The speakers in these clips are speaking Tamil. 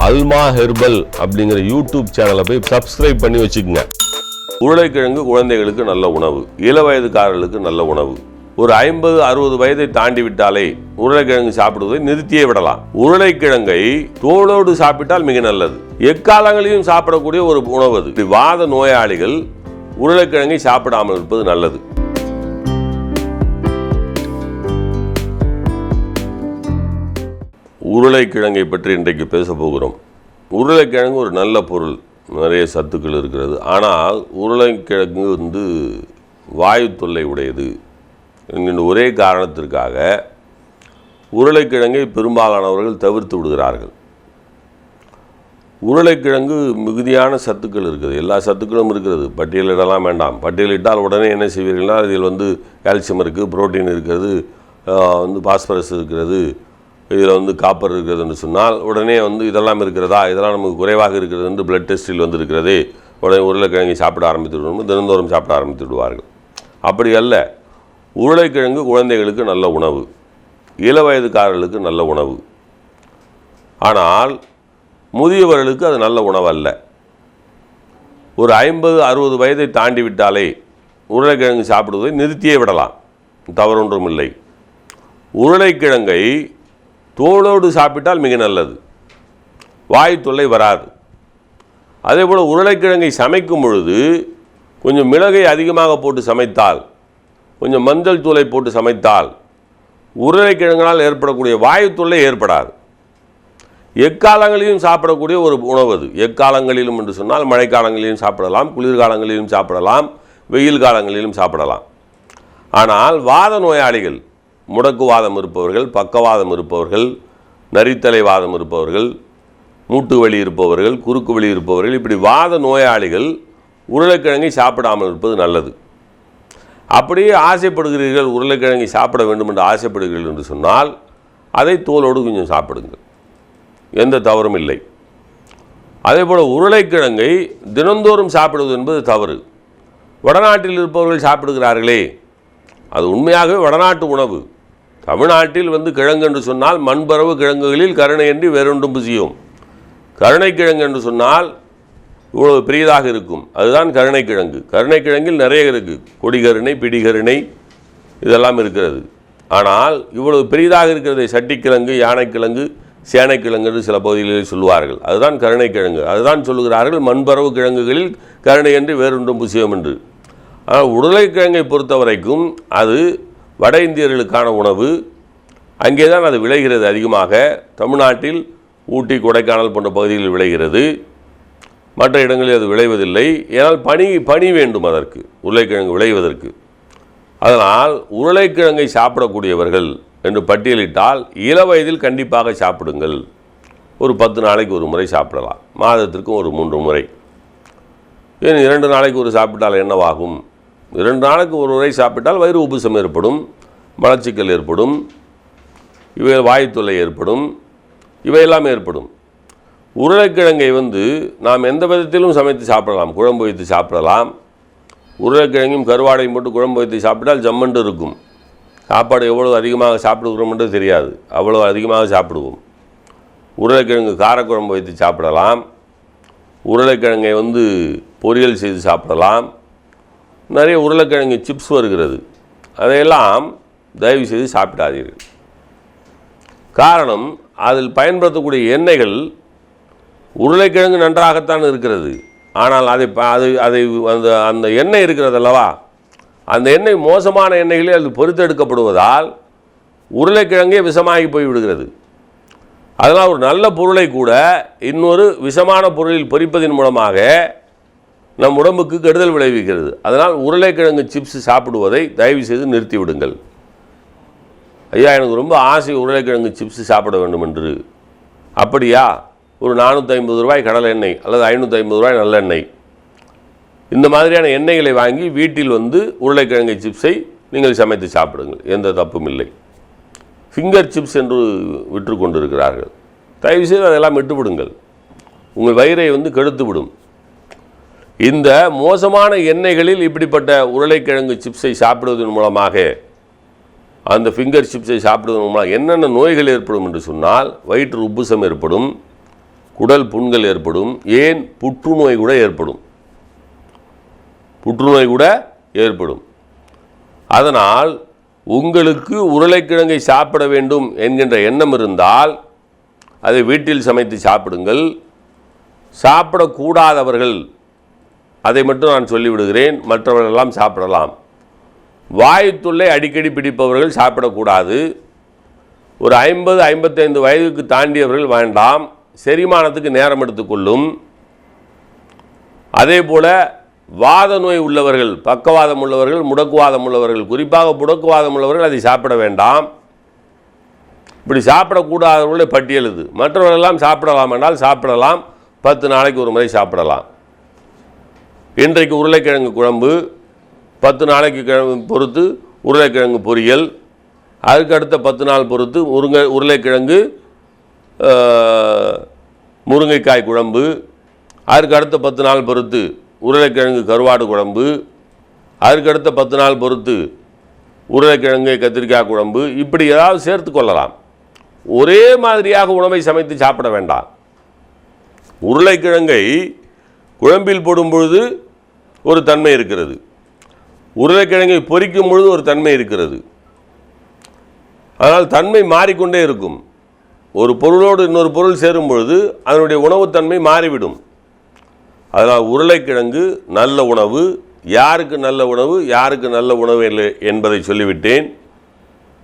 அல்மா ஹெர்பல் அப்படிங்கிற யூடியூப் சேனலை போய் சப்ஸ்கிரைப் பண்ணி வச்சுக்கோங்க. உருளைக்கிழங்கு குழந்தைகளுக்கு நல்ல உணவு இள வயதுக்காரர்களுக்கு நல்ல உணவு. ஒரு ஐம்பது அறுபது வயதை தாண்டி விட்டாலே உருளைக்கிழங்கு சாப்பிடுவதை நிறுத்தியே விடலாம். உருளைக்கிழங்கை தோலோடு சாப்பிட்டால் மிக நல்லது. எக்காலங்களையும் சாப்பிடக்கூடிய ஒரு உணவு அது. வாத நோயாளிகள் உருளைக்கிழங்கை சாப்பிடாமல் இருப்பது நல்லது. உருளைக்கிழங்கை பற்றி இன்றைக்கு பேச போகிறோம். உருளைக்கிழங்கு ஒரு நல்ல பொருள். நிறைய சத்துக்கள் இருக்கிறது. ஆனால் உருளைக்கிழங்கு வந்து வாயு தொல்லை உடையது. என்கின்ற ஒரே காரணத்திற்காக உருளைக்கிழங்கை பெரும்பாலானவர்கள் தவிர்த்து விடுகிறார்கள். உருளைக்கிழங்கு மிகுதியான சத்துக்கள் இருக்குது. எல்லா சத்துக்களும் இருக்கிறது. பட்டியலிடலாம் வேண்டாம். பட்டியலிட்டால் உடனே என்ன செய்வீர்கள்னா இதில் வந்து கால்சியம் இருக்குது புரோட்டீன் இருக்கிறது வந்து பாஸ்பரஸ் இருக்கிறது இதில் வந்து காப்பர் இருக்கிறது என்று சொன்னால் உடனே வந்து இதெல்லாம் இருக்கிறதா? இதெல்லாம் நமக்கு குறைவாக இருக்கிறது என்று பிளட் டெஸ்ட்டில் வந்திருக்கிறதே உடனே உருளைக்கிழங்கு சாப்பிட ஆரம்பித்து விடுவோம் தினந்தோறும் சாப்பிட ஆரம்பித்து விடுவார்கள் அப்படி அல்ல. உருளைக்கிழங்கு குழந்தைகளுக்கு நல்ல உணவு. இள வயதுக்காரர்களுக்கு நல்ல உணவு. ஆனால் முதியவர்களுக்கு அது நல்ல உணவு அல்ல ஒரு ஐம்பது அறுபது வயதை தாண்டி விட்டாலே உருளைக்கிழங்கு சாப்பிடுவதை நிறுத்தியே விடலாம். தவறொன்றும் இல்லை உருளைக்கிழங்கை தோலோடு சாப்பிட்டால் மிக நல்லது. வாய் தொல்லை வராது. அதே போல் உருளைக்கிழங்கை சமைக்கும் பொழுது கொஞ்சம் மிளகை அதிகமாக போட்டு சமைத்தால் கொஞ்சம் மஞ்சள் தூளை போட்டு சமைத்தால் உருளைக்கிழங்கினால் ஏற்படக்கூடிய வாயு தொல்லை ஏற்படாது. எக்காலங்களிலும் சாப்பிடக்கூடிய ஒரு உணவு அது. எக்காலங்களிலும் என்று சொன்னால் மழைக்காலங்களிலும் சாப்பிடலாம் குளிர்காலங்களிலும் சாப்பிடலாம் வெயில் காலங்களிலும் சாப்பிடலாம். ஆனால் வாத நோயாளிகள் முடக்குவாதம் இருப்பவர்கள் பக்கவாதம் இருப்பவர்கள் நரித்தலைவாதம் இருப்பவர்கள் மூட்டு வலி இருப்பவர்கள் குறுக்கு வலி இருப்பவர்கள் இப்படி வாத நோயாளிகள் உருளைக்கிழங்கை சாப்பிடாமல் இருப்பது நல்லது. அப்படியே ஆசைப்படுகிறீர்கள் உருளைக்கிழங்கை சாப்பிட வேண்டும் என்று ஆசைப்படுகிறீர்கள் என்று சொன்னால் அதை தோலோடு கொஞ்சம் சாப்பிடுங்கள். எந்த தவறும் இல்லை. அதே போல் உருளைக்கிழங்கை தினந்தோறும் சாப்பிடுவது என்பது தவறு. வடநாட்டில் இருப்பவர்கள் சாப்பிடுகிறார்களே அது உண்மையாகவே வடநாட்டு உணவு. தமிழ்நாட்டில் வந்து கிழங்கு என்று சொன்னால் மண்பரவு கிழங்குகளில் கருணையின்றி வேறொன்றும் புசியும். கருணைக்கிழங்கு என்று சொன்னால் இவ்வளவு பெரியதாக இருக்கும். அதுதான் கருணைக்கிழங்கு கருணைக்கிழங்கில் நிறைய இருக்குது கொடிகருணை பிடிகருணை இதெல்லாம் இருக்கிறது. ஆனால் இவ்வளவு பெரிதாக இருக்கிறதை சட்டிக்கிழங்கு யானைக்கிழங்கு சேனைக்கிழங்கு என்று சில பகுதிகளில் சொல்லுவார்கள். அதுதான் கருணைக்கிழங்கு அதுதான் சொல்லுகிறார்கள் மண்பரவு கிழங்குகளில் கருணை என்று வேறொன்றும் புசியம் என்று. ஆனால் உருளைக்கிழங்கை பொறுத்த வரைக்கும் அது வட இந்தியர்களுக்கான உணவு அங்கே தான் அது விளைகிறது அதிகமாக. தமிழ்நாட்டில் ஊட்டி கொடைக்கானல் போன்ற பகுதிகளில் விளைகிறது. மற்ற இடங்களில் அது விளைவதில்லை. ஏனால் பனி பனி வேண்டும் அதற்கு உருளைக்கிழங்கு விளைவதற்கு. அதனால் உருளைக்கிழங்கை சாப்பிடக்கூடியவர்கள் என்று பட்டியலிட்டால் இள வயதில் கண்டிப்பாக சாப்பிடுங்கள். ஒரு பத்து நாளைக்கு ஒரு முறை சாப்பிடலாம். மாதத்திற்கும் ஒரு மூன்று முறை. ஏன் இரண்டு நாளைக்கு ஒரு சாப்பிட்டால் என்னவாகும்? இரண்டு நாளுக்கு ஒரு முறை சாப்பிட்டால் வயிறு உபசம் ஏற்படும் மலச்சிக்கல் ஏற்படும் இவை வாயுத்தொல்லை ஏற்படும் இவையெல்லாம் ஏற்படும். உருளைக்கிழங்கை வந்து நாம் எந்த விதத்திலும் சமைத்து சாப்பிடலாம். குழம்பு வைத்து சாப்பிடலாம். உருளைக்கிழங்கும் கருவாடையும் போட்டு குழம்பு வைத்து சாப்பிட்டால் ஜம்மண்டு இருக்கும். சாப்பாடு எவ்வளோ அதிகமாக சாப்பிடுகிறோம்ன்றது தெரியாது. அவ்வளோ அதிகமாக சாப்பிடுவோம். உருளைக்கிழங்கு காரக்குழம்பு வைத்து சாப்பிடலாம். உருளைக்கிழங்கை வந்து பொரியல் செய்து சாப்பிடலாம். நிறைய உருளைக்கிழங்கு சிப்ஸ் வருகிறது. அதையெல்லாம் தயவு செய்து சாப்பிடாதீர்கள். காரணம் அதில் பயன்படுத்தக்கூடிய எண்ணெய்கள் உருளைக்கிழங்கு நன்றாகத்தான் இருக்கிறது. ஆனால் அதை ப- அது அதை அந்த அந்த எண்ணெய் இருக்கிறது அல்லவா? அந்த எண்ணெய் மோசமான எண்ணெய்களில் அது பொறுத்தெடுக்கப்படுவதால் உருளைக்கிழங்கே விஷமாகி போய் விடுகிறது அதனால் ஒரு நல்ல பொருளை கூட இன்னொரு விஷமான பொருளில் பொறிப்பதன் மூலமாக நம் உடம்புக்கு கெடுதல் விளைவிக்கிறது. அதனால் உருளைக்கிழங்கு சிப்ஸ் சாப்பிடுவதை தயவு செய்து நிறுத்திவிடுங்கள். ஐயா எனக்கு ரொம்ப ஆசை உருளைக்கிழங்கு சிப்ஸ் சாப்பிட வேண்டும் என்று. அப்படியா? ஒரு நானூற்றி ஐம்பது ரூபாய் கடலை எண்ணெய் அல்லது ஐநூற்றி ஐம்பது ரூபாய் நல்லெண்ணெய் இந்த மாதிரியான எண்ணெய்களை வாங்கி வீட்டில் வந்து உருளைக்கிழங்கு சிப்ஸை நீங்கள் சமைத்து சாப்பிடுங்கள். எந்த தப்பும் இல்லை. ஃபிங்கர் சிப்ஸ் என்று விற்று கொண்டிருக்கிறார்கள். தயவுசெய்து அதெல்லாம் விட்டுவிடுங்கள். உங்கள் வயிறை வந்து கெடுத்து விடும் இந்த மோசமான எண்ணெய்களில் இப்படிப்பட்ட உருளைக்கிழங்கு சிப்ஸை சாப்பிடுவதன் மூலமாக அந்த ஃபிங்கர் சிப்ஸை சாப்பிடுவதன் மூலமாக என்னென்ன நோய்கள் ஏற்படும் என்று சொன்னால் வயிற்று உப்புசம் ஏற்படும் குடல் புண்கள் ஏற்படும் ஏன் புற்றுநோய் கூட ஏற்படும். புற்றுநோய் கூட ஏற்படும். அதனால் உங்களுக்கு உருளைக்கிழங்கை சாப்பிட வேண்டும் என்கின்ற எண்ணம் இருந்தால் அதை வீட்டில் சமைத்து சாப்பிடுங்கள். சாப்பிடக்கூடாதவர்கள் அதை மட்டும் நான் சொல்லிவிடுகிறேன் மற்றவர்களெல்லாம் சாப்பிடலாம். வாயுத்துள்ளை அடிக்கடி பிடிப்பவர்கள் சாப்பிடக்கூடாது. ஒரு ஐம்பது ஐம்பத்தைந்து வயதுக்கு தாண்டியவர்கள் வேண்டாம். செரிமானத்துக்கு நேரம் எடுத்துக்கொள்ளும் அதே போல் வாத நோய் உள்ளவர்கள் பக்கவாதம் உள்ளவர்கள் முடக்குவாதம் உள்ளவர்கள் குறிப்பாக முடக்குவாதம் உள்ளவர்கள் அதை சாப்பிட வேண்டாம். இப்படி சாப்பிடக்கூடாதவர்களுடைய பட்டியல் இது மற்றவர்களெல்லாம் சாப்பிடலாம் என்றால் சாப்பிடலாம். பத்து நாளைக்கு ஒரு முறை சாப்பிடலாம். இன்றைக்கு உருளைக்கிழங்கு குழம்பு பத்து நாளைக்கு கிழங்கு பொறுத்து உருளைக்கிழங்கு பொரியல் அதுக்கு அடுத்த பத்து நாள் பொறுத்து முருங்கை உருளைக்கிழங்கு முருங்கைக்காய் குழம்பு அதுக்கு அடுத்த பத்து நாள் பொறுத்து உருளைக்கிழங்கு கருவாடு குழம்பு அதுக்கு அடுத்த பத்து நாள் பொறுத்து உருளைக்கிழங்கு கத்திரிக்காய் குழம்பு இப்படி ஏதாவது சேர்த்து கொள்ளலாம். ஒரே மாதிரியாக உணவை சமைத்து சாப்பிட வேண்டாம். உருளைக்கிழங்கை குழம்பில் போடும் பொழுது ஒரு தன்மை இருக்கிறது. உருளைக்கிழங்கை பொரிக்கும் பொழுது ஒரு தன்மை இருக்கிறது. அதனால் தன்மை மாறிக்கொண்டே இருக்கும். ஒரு பொருளோடு இன்னொரு பொருள் சேரும் பொழுது அதனுடைய உணவுத்தன்மை மாறிவிடும். அதனால் உருளைக்கிழங்கு நல்ல உணவு யாருக்கு நல்ல உணவு யாருக்கு நல்ல உணவு இல்லை என்பதை சொல்லிவிட்டேன்.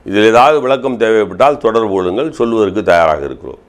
இதில் ஏதாவது விளக்கம் தேவைப்பட்டால் தொடர்பு கொள்ளுங்கள். சொல்வதற்கு தயாராக இருக்கிறோம்.